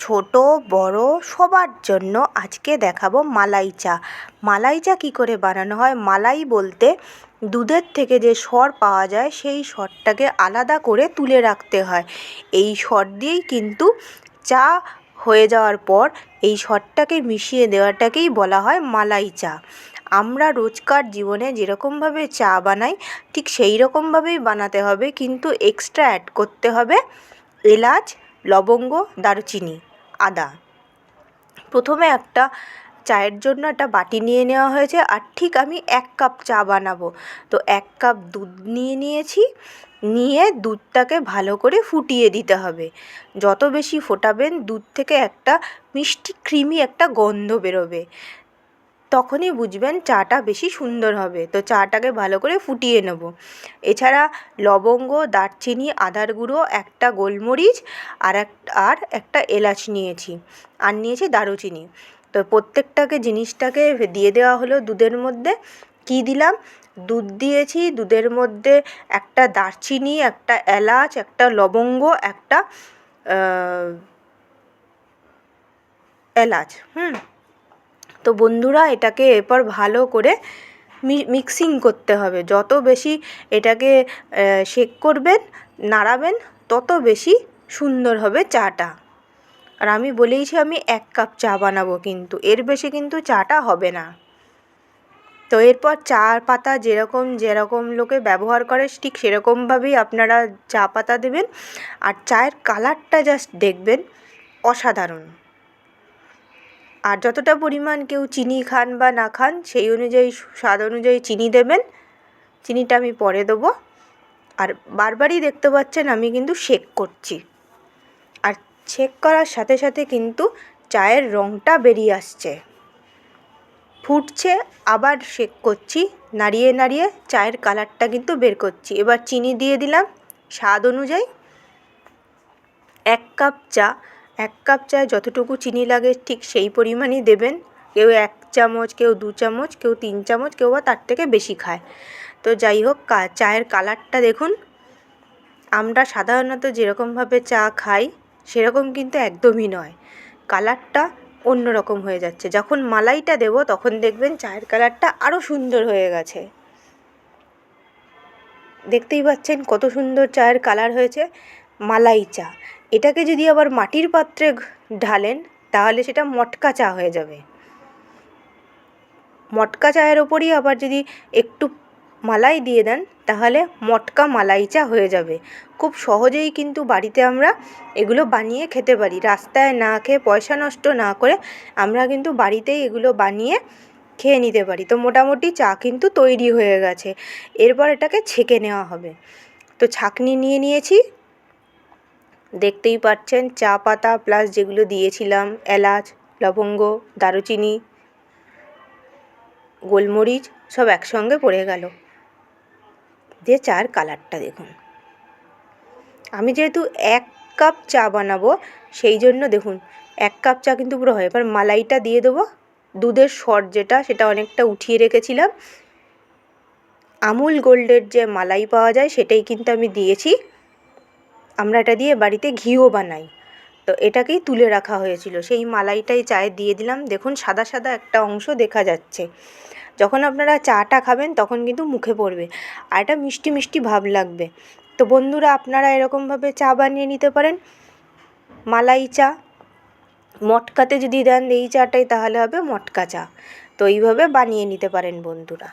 ছোট, বড়, সবার জন্য আজকে দেখাবো মালাই চা। মালাই চা কী করে বানানো হয়? মালাই বলতে দুধের থেকে যে সর পাওয়া যায়, সেই সরটাকে আলাদা করে তুলে রাখতে হয়। এই সর দিয়েই কিন্তু চা হয়ে যাওয়ার পর এই সরটাকে মিশিয়ে দেওয়াটাকেই বলা হয় মালাই চা। আমরা রোজকার জীবনে যেরকমভাবে চা বানাই, ঠিক সেই রকমভাবেই বানাতে হবে, কিন্তু এক্সট্রা অ্যাড করতে হবে এলাচ, লবঙ্গ, দারুচিনি। আদা। প্রথমে একটা চায়ের জন্য একটা বাটি নিয়ে নেওয়া হয়েছে আর ঠিক আমি এক কাপ চা বানাবো। তো এক কাপ দুধ নিয়ে নিয়েছি, নিয়ে দুধটাকে ভালো করে ফুটিয়ে দিতে হবে। যত বেশি ফোটাবেন, দুধ থেকে একটা মিষ্টি, ক্রিমি একটা গন্ধ বেরোবে। তখনই বুঝবেন চাটা বেশি সুন্দর হবে। তো চাটাকে ভালো করে ফুটিয়ে নেব। এছাড়া লবঙ্গ, দারচিনি, আদার গুঁড়ো, একটা গোলমরিচ আর এক, আর একটা এলাচ নিয়েছি আর নিয়েছি দারুচিনি। তো প্রত্যেকটাকে জিনিসটাকে দিয়ে দেওয়া হলো দুধের মধ্যে। কী দিলাম? দুধ দিয়েছি। দুধের মধ্যে একটা দারচিনি, একটা এলাচ, একটা লবঙ্গ, একটা এলাচ, হুম। তো বন্ধুরা, এটাকে এরপর ভালো করে মিক্সিং করতে হবে। যত বেশি এটাকে শেক করবেন, নাড়াবেন, তত বেশি সুন্দর হবে চাটা। আর আমি বলেইছি আমি এক কাপ চা বানাবো কিন্তু, এর বেশি কিন্তু চাটা হবে না। তো এরপর চা পাতা যেরকম যেরকম লোকে ব্যবহার করে, ঠিক সেরকমভাবেই আপনারা চা পাতা দেবেন। আর চায়ের কালারটা জাস্ট দেখবেন, অসাধারণ। আর যতটা পরিমাণ কেউ চিনি খান বা না খান, সেই অনুযায়ী স্বাদ অনুযায়ী চিনি দেবেন। চিনিটা আমি পরে দেবো। আর বারবারই দেখতে পাচ্ছেন আমি কিন্তু শেক করছি। আর শেক করার সাথে সাথে কিন্তু চায়ের রঙটা বেরিয়ে আসছে। ফুটছে, আবার শেক করছি। নাড়িয়ে নাড়িয়ে চায়ের কালারটা কিন্তু বের করছি। এবার চিনি দিয়ে দিলাম। স্বাদ অনুযায়ী এক কাপ চা। এক কাপ চায়ে যতটুকু চিনি লাগে ঠিক সেই পরিমাণই দেবেন। কেউ এক চামচ, কেউ দু চামচ, কেউ তিন চামচ, কেউ বা তার থেকে বেশি খায়। তো যাই হোক চায়ের কালারটা দেখুন। আমরা সাধারণত যেরকমভাবে চা খাই, সেরকম কিন্তু একদমই নয়। কালারটা অন্য রকম হয়ে যাচ্ছে। যখন মালাইটা দেবো, তখন দেখবেন চায়ের কালারটা আরও সুন্দর হয়ে গেছে। দেখতেই পাচ্ছেন কত সুন্দর চায়ের কালার হয়েছে। মালাই চা। এটাকে যদি আবার মাটির পাত্রে ঢালেন, তাহলে সেটা মটকা চা হয়ে যাবে। মটকা চায়ের ওপরই আবার যদি একটু মালাই দিয়ে দেন, তাহলে মটকা মালাই চা হয়ে যাবে। খুব সহজেই কিন্তু বাড়িতে আমরা এগুলো বানিয়ে খেতে পারি। রাস্তায় না খেয়ে পয়সা নষ্ট না করে আমরা কিন্তু বাড়িতেই এগুলো বানিয়ে খেয়ে নিতে পারি। তো মোটামুটি চা কিন্তু তৈরি হয়ে গেছে। এরপর এটাকে ছেঁকে নেওয়া হবে। তো ছাঁকনি নিয়ে নিয়েছি। দেখতেই পাচ্ছেন চা পাতা প্লাস যেগুলো দিয়েছিলাম, এলাচ, লবঙ্গ, দারুচিনি, গোলমরিচ সব একসঙ্গে পড়ে গেল। দিয়ে চার কালারটা দেখুন। আমি যেহেতু এক কাপ চা বানাবো, সেই জন্য দেখুন, এক কাপ চা কিন্তু পুরো হয়। এবার মালাইটা দিয়ে দেবো, দুধের সর যেটা, সেটা অনেকটা উঠিয়ে রেখেছিলাম। আমুল গোল্ডের যে মালাই পাওয়া যায়, সেটাই কিন্তু আমি দিয়েছি। আমরা এটা দিয়ে বাড়িতে ঘিও বানাই। তো এটাকেই তুলে রাখা হয়েছিল। সেই মালাইটাই চায়ে দিয়ে দিলাম। দেখুন, সাদা সাদা একটা অংশ দেখা যাচ্ছে। যখন আপনারা চাটা খাবেন, তখন কিন্তু মুখে পড়বে। আর এটা মিষ্টি মিষ্টি ভাব লাগবে। তো বন্ধুরা, আপনারা এরকমভাবে চা বানিয়ে নিতে পারেন। মালাই চা। মটকাতে যদি দেন এই চাটাই, তাহলে হবে মটকা চা। তো এইভাবে বানিয়ে নিতে পারেন বন্ধুরা।